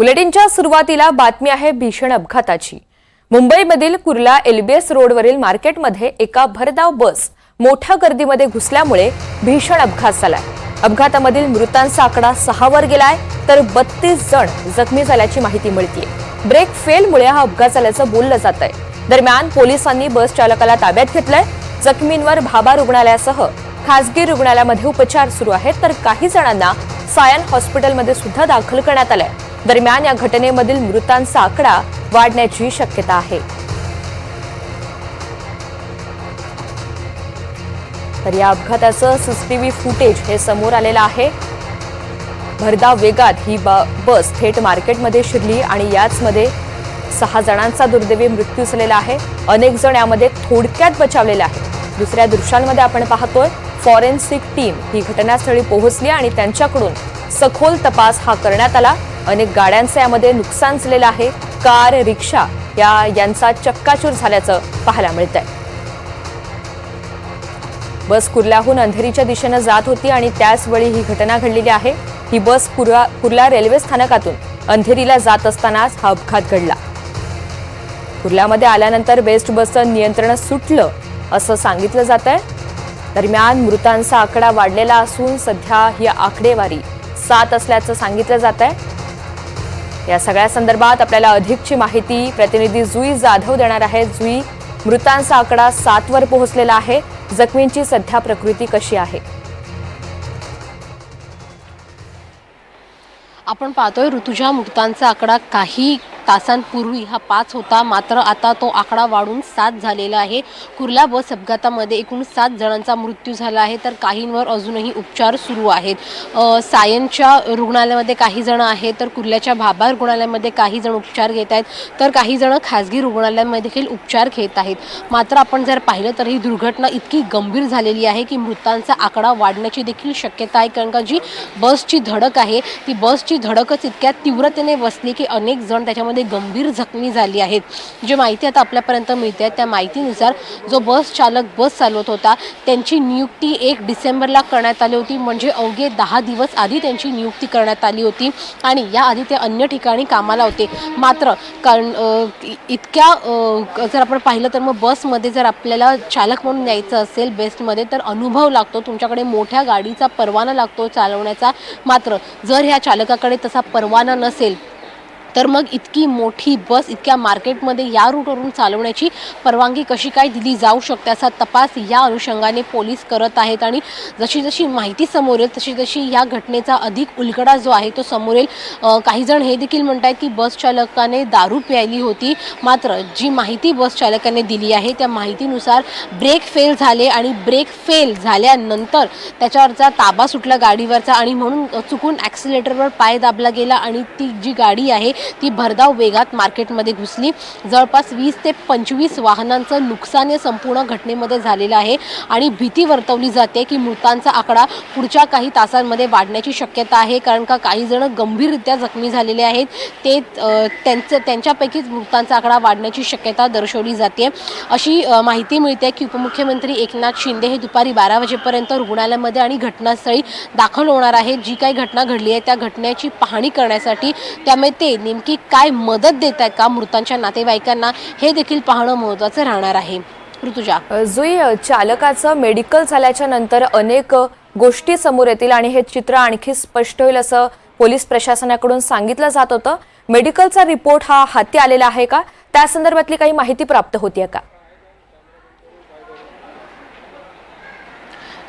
बुलेटिनच्या सुरुवातीला बातमी आहे भीषण अपघाताची. मुंबईमधील कुर्ला एलबीएस रोडवरील मार्केटमध्ये एका भरधाव बस मोठ्या गर्दीमध्ये घुसल्यामुळे भीषण अपघात झालाय. अपघातामधील मृतांचा आकडा सहावर गेलाय तर बत्तीस जण जखमी झाल्याची माहिती मिळतीये. ब्रेक फेलमुळे हा अपघात झाल्याचं बोललं जात आहे दरम्यान पोलिसांनी बस चालकाला ताब्यात घेतलंय. जखमींवर भाबा रुग्णालयासह खासगी रुग्णालयामध्ये उपचार सुरू आहेत तर काही जणांना सायन हॉस्पिटलमध्ये सुद्धा दाखल करण्यात आलंय. दरम्यान या घटनेमधील मृतांचा आकडा वाढण्याची शक्यता आहे. तर या अपघाताचं सीसीटीव्ही फुटेज हे समोर आलेलं आहे. भरधाव वेगात ही ब- बस थेट मार्केटमध्ये शिरली आणि याचमध्ये सहा जणांचा दुर्दैवी मृत्यू झालेला आहे. अनेक जण यामध्ये थोडक्यात बचावलेले आहेत. दुसऱ्या दृश्यांमध्ये आपण पाहतोय फॉरेन्सिक टीम ही घटनास्थळी पोहोचली आणि त्यांच्याकडून सखोल तपास हा करण्यात आला. अनेक गाड्यांचं यामध्ये नुकसान झालेलं आहे. कार रिक्षा या यांचा चक्काचूर झाल्याचं पाहायला मिळत आहे बस कुर्ल्याहून अंधेरीच्या दिशेनं जात होती आणि त्याच वेळी ही घटना घडलेली आहे. ही बस कुर्ला कुर्ला रेल्वे स्थानकातून अंधेरीला जात असतानाच हा अपघात घडला. कुर्ल्यामध्ये आल्यानंतर बेस्ट बसचं नियंत्रण सुटलं असं सांगितलं जात आहे दरम्यान मृतांचा आकडा वाढलेला असून सध्या ही आकडेवारी सात असल्याचं सांगितलं जात आहे या सगळ्या संदर्भात आपल्याला अधिकची माहिती प्रतिनिधी जुई जाधव देणार आहे जुई मृतांचा आकडा सातवर पोहोचलेला आहे. जखमींची सध्या प्रकृती कशी आहे? आपण पाहतोय ऋतुजा मृतांचा आकडा काही तासांपूर्वी हा पाच होता. मात्र आता तो आकडा वाढून सात झालेला आहे. कुर्ला बस अपघातामध्ये एकूण सात जणांचा मृत्यू झाला आहे. तर काहींवर अजूनही उपचार सुरू आहेत. सायनच्या रुग्णालयामध्ये काही जण आहेत. तर कुर्ल्याच्या भाबा रुग्णालयामध्ये काही जण उपचार घेत आहेत. तर काही जण खाजगी रुग्णालयामध्ये देखील उपचार घेत आहेत. मात्र आपण जर पाहिलं तर ही दुर्घटना इतकी गंभीर झालेली आहे की मृतांचा आकडा वाढण्याची देखील शक्यता आहे. कारण का जी बसची धडक आहे ती बसची धडकच इतक्या तीव्रतेने बसली की अनेक जण त्याच्यामध्ये गंभीर जखमी झाली आहेत. जी माहिती आता आपल्यापर्यंत मिळते त्या माहितीनुसार जो बस चालक बस चालवत होता त्यांची नियुक्ती एक डिसेंबरला करण्यात आली होती. म्हणजे अवघे दहा दिवस आधी त्यांची नियुक्ती करण्यात आली होती आणि याआधी ते अन्य ठिकाणी कामाला होते. मात्र कारण इतक्या जर आपण पाहिलं तर मग बसमध्ये जर आपल्याला चालक म्हणून यायचं असेल बेस्टमध्ये तर अनुभव लागतो. तुमच्याकडे मोठ्या गाडीचा परवाना लागतो चालवण्याचा. मात्र जर ह्या चालकाकडे तसा परवाना नसेल तर मग इतकी मोठी बस इतक्या मार्केटमध्ये या रूटवरून चालवण्याची परवानगी कशी काय दिली जाऊ शकते असा तपास या अनुषंगाने पोलीस करत आहेत. आणि जशी जशी माहिती समोर येईल तशी तशी या घटनेचा अधिक उलगडा जो आहे तो समोर येईल. काही जण हे देखील म्हणत आहेत की बस चालकाने दारू प्यायली होती. मात्र जी माहिती बस चालकाने दिली आहे त्या माहितीनुसार ब्रेक फेल झाले आणि ब्रेक फेल झाल्यानंतर त्याच्यावरचा ताबा सुटला गाडीवरचा आणि म्हणून चुकून ॲक्सिलेटरवर पाय दाबला गेला आणि ती जी गाडी आहे ती भरधाव वेगात मार्केटमध्ये घुसली. जवळपास वीस ते पंचवीस वाहनांचं नुकसान या संपूर्ण घटनेमध्ये झालेलं आहे आणि भीती वर्तवली जाते की मृतांचा आकडा पुढच्या काही तासांमध्ये वाढण्याची शक्यता आहे कारण का काही जण गंभीररित्या जखमी झालेले आहेत. ते त्यांचं त्यांच्यापैकीच मृतांचा आकडा वाढण्याची शक्यता दर्शवली जाते. अशी माहिती मिळते की उपमुख्यमंत्री एकनाथ शिंदे हे दुपारी बारा वाजेपर्यंत रुग्णालयामध्ये आणि घटनास्थळी दाखल होणार आहेत. जी काही घटना घडली आहे त्या घटनेची पाहणी करण्यासाठी त्यामुळे ते नेमकी काय मदत देत आहेत का मृतांच्या नातेवाईकांना हे देखील पाहणं महत्त्वाचं राहणार आहे. ऋतुजा. जुई चालकाचं मेडिकल झाल्याच्यानंतर अनेक गोष्टी समोर येतील आणि हे चित्र आणखी स्पष्ट होईल असं पोलीस प्रशासनाकडून सांगितलं जात होतं. मेडिकलचा रिपोर्ट हा हाती आलेला आहे का? त्या संदर्भातली काही माहिती प्राप्त होती का?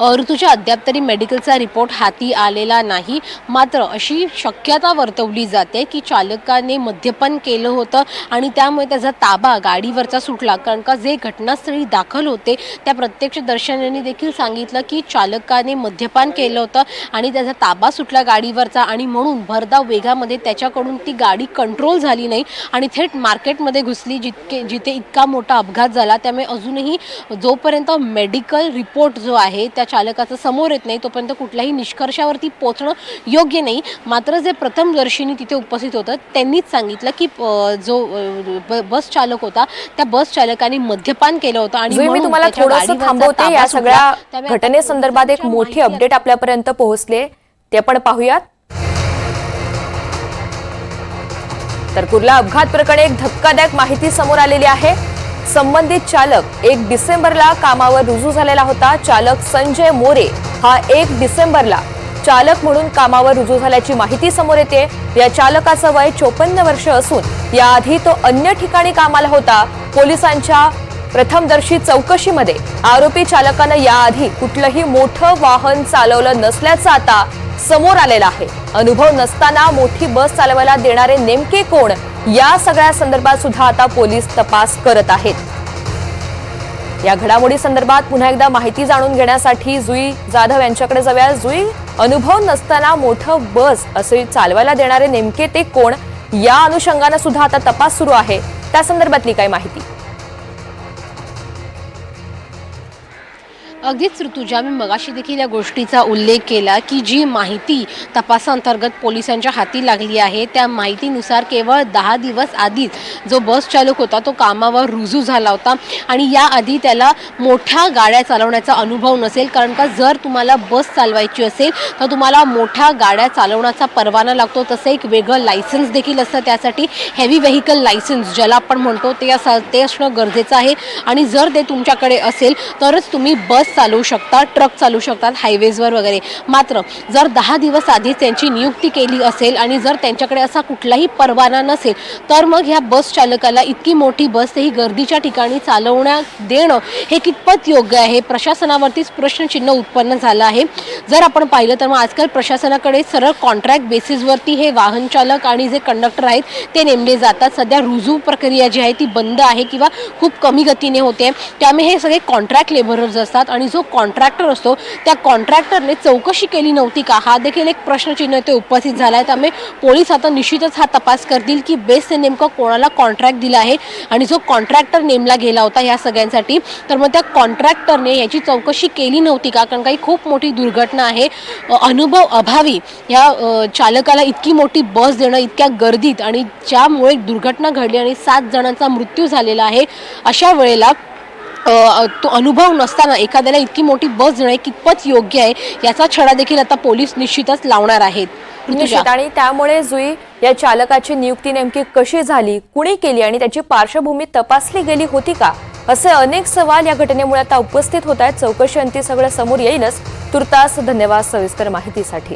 ऋतूच्या अद्याप तरी मेडिकलचा रिपोर्ट हाती आलेला नाही. मात्र अशी शक्यता वर्तवली जाते की चालकाने मद्यपान केलं होतं आणि त्यामुळे त्याचा ताबा गाडीवरचा सुटला. कारण का जे घटनास्थळी दाखल होते त्या प्रत्यक्षदर्शनाने देखील सांगितलं की चालकाने मद्यपान केलं होतं आणि त्याचा ताबा सुटला गाडीवरचा आणि म्हणून भरधाव वेगामध्ये त्याच्याकडून ती गाडी कंट्रोल झाली नाही आणि थेट मार्केटमध्ये घुसली जितके जिथे इतका मोठा अपघात झाला. त्यामुळे अजूनही जोपर्यंत मेडिकल रिपोर्ट जो आहे त्या चालकाचं समोर येत नाही तोपर्यंत कुठल्याही निष्कर्षावरती पोहोचणं योग्य नाही. मात्र जे प्रथमदर्शिनी तिथे उपस्थित होतं त्यांनीच सांगितलं की जो बस चालक होता त्या बस चालकाने मद्यपान केलं होतं आणि मी तुम्हाला थोडंसं थांबवते. या. सगळ्या घटनेसंदर्भात एक मोठी अपडेट आपल्यापर्यंत पोहोचले. ते आपण पाहूयात. तर कुर्ला अपघात प्रकरणी एक धक्कादायक माहिती समोर आलेली आहे. संबंधित चालक एक डिसेंबरला कामावर रुजू झालेला होता. चालक संजय मोरे हा एक डिसेंबरला चालक म्हणून कामावर रुजू झाल्याची माहिती समोर येते. या चालकाचं वय चोपन्न वर्ष असून याआधी तो अन्य ठिकाणी कामाला होता. पोलिसांच्या प्रथमदर्शी चौकशीमध्ये आरोपी चालकानं याआधी कुठलंही मोठं वाहन चालवलं नसल्याचं आता समोर आलेलं आहे. अनुभव नसताना मोठी बस चालवायला देणारे नेमके कोण? या सगळ्या संदर्भात सुद्धा आता पोलीस तपास करत आहेत. या घडामोडी संदर्भात पुन्हा एकदा माहिती जाणून घेण्यासाठी जुई जाधव यांच्याकडे जाऊया. जुई अनुभव नसताना मोठं बस असे चालवायला देणारे नेमके ते कोण? या अनुषंगानं सुद्धा आता तपास सुरू आहे. त्या संदर्भातली काय माहिती. अगदीच ऋतुजा मी मगाशी देखील या गोष्टीचा उल्लेख केला की जी माहिती तपासांतर्गत पोलिसांच्या हाती लागली आहे त्या माहितीनुसार केवळ दहा दिवस आधीच जो बस चालक होता तो कामावर रुजू झाला होता आणि याआधी त्याला मोठ्या गाड्या चालवण्याचा अनुभव नसेल. कारण का जर तुम्हाला बस चालवायची असेल तर तुम्हाला मोठ्या गाड्या चालवण्याचा परवाना लागतो. तसं एक वेगळं लायसन्स देखील असतं. त्यासाठी हेवी व्हेकल लायसन्स ज्याला आपण म्हणतो ते असं ते असणं गरजेचं आहे. आणि जर ते तुमच्याकडे असेल तरच तुम्ही बस चालवू शकतात ट्रक चालवू शकतात हायवेजवर वगैरे. मात्र जर दहा दिवस आधीच त्यांची नियुक्ती केली असेल आणि जर त्यांच्याकडे असा कुठलाही परवाना नसेल तर मग ह्या बस चालकाला इतकी मोठी बस ही गर्दीच्या ठिकाणी चालवण्यात देणं हे कितपत योग्य आहे? प्रशासनावरतीच प्रश्नचिन्ह उत्पन्न झालं आहे. जर आपण पाहिलं तर मग आजकाल प्रशासनाकडे सरळ कॉन्ट्रॅक्ट बेसिसवरती हे वाहन चालक आणि जे कंडक्टर आहेत ते नेमले जातात. सध्या रुजू प्रक्रिया जी आहे ती बंद आहे किंवा खूप कमी गतीने होते. त्यामुळे हे सगळे कॉन्ट्रॅक्ट लेबरर्स असतात आणि आणि जो कॉन्ट्रॅक्टर असतो त्या कॉन्ट्रॅक्टरने चौकशी केली नव्हती का? हा देखील एक प्रश्नचिन्ह ते उपस्थित झाला आहे त्यामुळे पोलीस आता निश्चितच हा तपास करतील की बेस्टने नेमकं कोणाला कॉन्ट्रॅक्ट दिला आहे आणि जो कॉन्ट्रॅक्टर नेमला गेला होता ह्या सगळ्यांसाठी तर मग त्या कॉन्ट्रॅक्टरने याची चौकशी केली नव्हती का? कारण काही खूप मोठी दुर्घटना आहे. अनुभव अभावी या चालकाला इतकी मोठी बस देणं इतक्या गर्दीत आणि ज्यामुळे दुर्घटना घडली आणि सात जणांचा मृत्यू झालेला आहे अशा वेळेला तो अनुभव नसताना एखाद्याला इतकी मोठी बस देणं कितपत योग्य आहे याचा छडा देखील आता पोलीस निश्चितच लावणार आहेत. निश्चित आणि त्यामुळे जुई या चालकाची नियुक्ती नेमकी कशी झाली कुणी केली आणि त्याची पार्श्वभूमी तपासली गेली होती का? असे अनेक सवाल या घटनेमुळे आता उपस्थित होत आहेत. चौकशी अंती सगळं समोर येईलच. तुर्तास धन्यवाद सविस्तर माहितीसाठी.